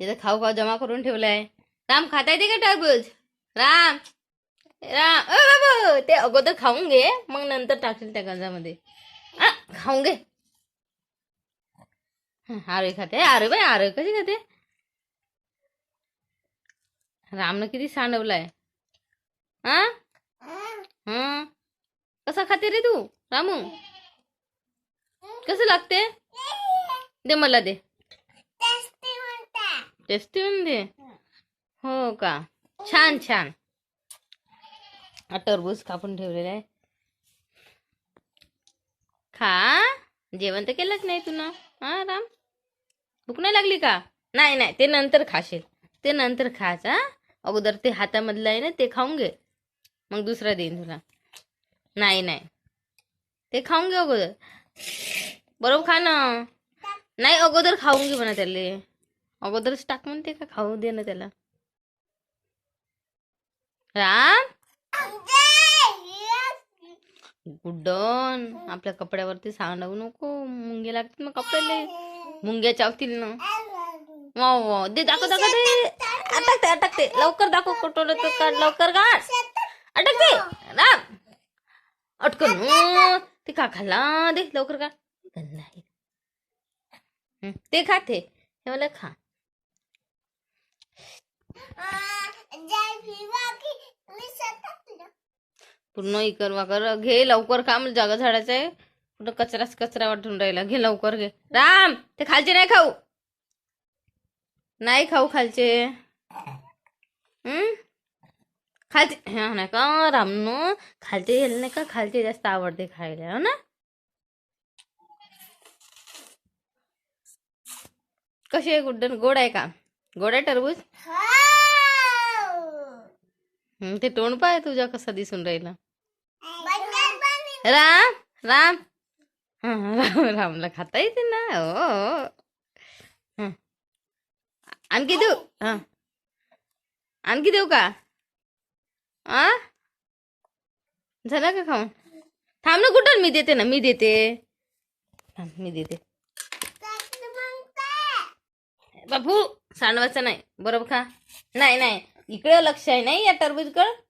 इथं खाऊ खाऊ जमा करून ठेवलाय. राम खाता येते का टरबूज? राम राम. ओ बाबू ते अगोदर खाऊन घे मग नंतर टाकशील त्या गंजामध्ये. खाऊन घे. हं, खाते. अरे बाई अरे कशी खाते? रामनं किती सांडवलाय. हा हं? कसा खाते रे तू रामू? कसं लागते? दे मला दे. टेस्टी हो. का? छान छान. टरबूज कापून ठेवलेला आहे. खा. जेवण तर केलंच नाही तुला हा राम. भूक नाही लागली का? नाही नाही. ते नंतर खाशील. ते नंतर खायचं हा. अगोदर ते हातामधलं आहे ना ते खाऊन घे. मग दुसरा देईन तुला. नाही नाही. ते खाऊन घे अगोदर. बरोबर खा ना. नाही अगोदर खाऊन घे म्हणा त्याले. अगोदरच टाक म्हणते का? खाऊ दे ना त्याला. राम! गुड्डन आपल्या कपड्यावरती सांडवू नको. मुंगे लागतील मग कपड्याले मुंग्या चावतील ना वा वा दे दाखव दाखव दे. अटकते अटकते लवकर दाखव कटोल काढ लवकर काढ. अटकते राम! अटकन. ते का खाल्ला दे लवकर काढ ते खा ते. खाते हे मला खा. पूर्ण इकर वाकर घे लवकर काम जागा झाडाचं आहे. कुठं कचराच कचरा वाटून राहिला. घे लवकर घे. राम ते खालचे नाही खाऊ. नाही खाऊ खालचे. हम्म? खालचे हा नाही का? रामनो खालचे गेले नाही का? खालचे जास्त आवडते खायला हो ना? कशी आहे गुड्डन? गोड आहे का? गोड आहे टरबूज? ते तोंड पाय तुझ्या कसा दिसून राहिला. राम राम. राम रामला खाता येते ना हो, हो. आणखी देऊ हा. आणखी देऊ का? आ? झालं का खाऊन? थांब ना कुठं मी देते ना मी देते. थांब, मी देते. बापू सांडवायचं नाही. बरोबर खा. नाही नाही. इकडे लक्ष आहे नाही या टरबूजकड?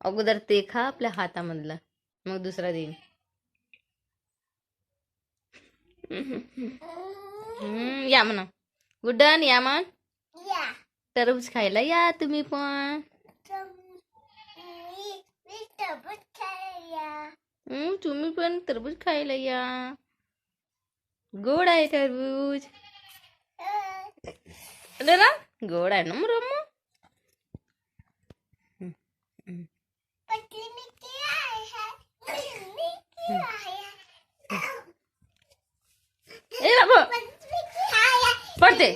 अगोदर ते खा आपल्या हातामधलं. मग दुसरा देईन. हम्म, या म्हणा. गुड्डन या मन टरबूज खायला या तुम्ही पण. हम्म, तुम्ही पण टरबूज खायला या. गोड आहे टरबूज. अरे ना गोड आहे ना मग করতে